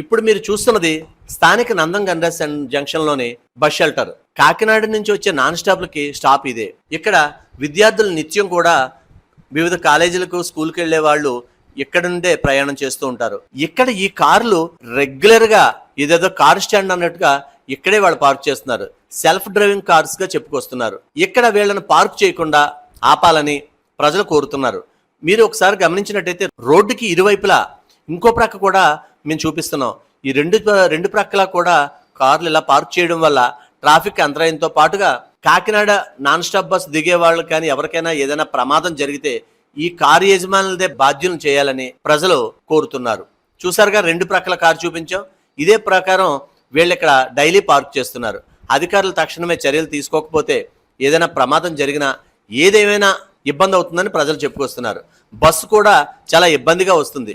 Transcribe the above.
ఇప్పుడు మీరు చూస్తున్నది స్థానిక నందం గన్రెస్ జంక్షన్లోని బస్ షెల్టర్. కాకినాడ నుంచి వచ్చే నాన్ స్టాప్లకి స్టాప్ ఇదే. ఇక్కడ విద్యార్థులు నిత్యం కూడా వివిధ కాలేజీలకు స్కూల్కి వెళ్ళే వాళ్ళు ఇక్కడ నుండే ప్రయాణం చేస్తూ ఉంటారు. ఇక్కడ ఈ కార్లు రెగ్యులర్గా ఇదేదో కార్ స్టాండ్ అన్నట్టుగా ఇక్కడే వాళ్ళు పార్క్ చేస్తున్నారు. సెల్ఫ్ డ్రైవింగ్ కార్స్గా చెప్పుకొస్తున్నారు. ఇక్కడ వీళ్ళని పార్క్ చేయకుండా ఆపాలని ప్రజలు కోరుతున్నారు. మీరు ఒకసారి గమనించినట్టయితే రోడ్డుకి ఇరువైపులా ఇంకో ప్రక్క కూడా మేము చూపిస్తున్నాం. ఈ రెండు రెండు ప్రక్కల కూడా కార్లు ఇలా పార్క్ చేయడం వల్ల ట్రాఫిక్ అంతరాయంతో పాటుగా కాకినాడ నాన్ స్టాప్ బస్ దిగే వాళ్ళు కానీ ఎవరికైనా ఏదైనా ప్రమాదం జరిగితే ఈ కారు యజమానులదే బాధ్యులను చేయాలని ప్రజలు కోరుతున్నారు. చూసారుగా రెండు ప్రక్కల కారు చూపించాం. ఇదే ప్రకారం వీళ్ళు ఇక్కడ డైలీ పార్క్ చేస్తున్నారు. అధికారులు తక్షణమే చర్యలు తీసుకోకపోతే ఏదైనా ప్రమాదం జరిగినా ఏదేమైనా ఇబ్బంది అవుతుందని ప్రజలు చెప్పుకొస్తున్నారు. బస్సు కూడా చాలా ఇబ్బందిగా వస్తుంది.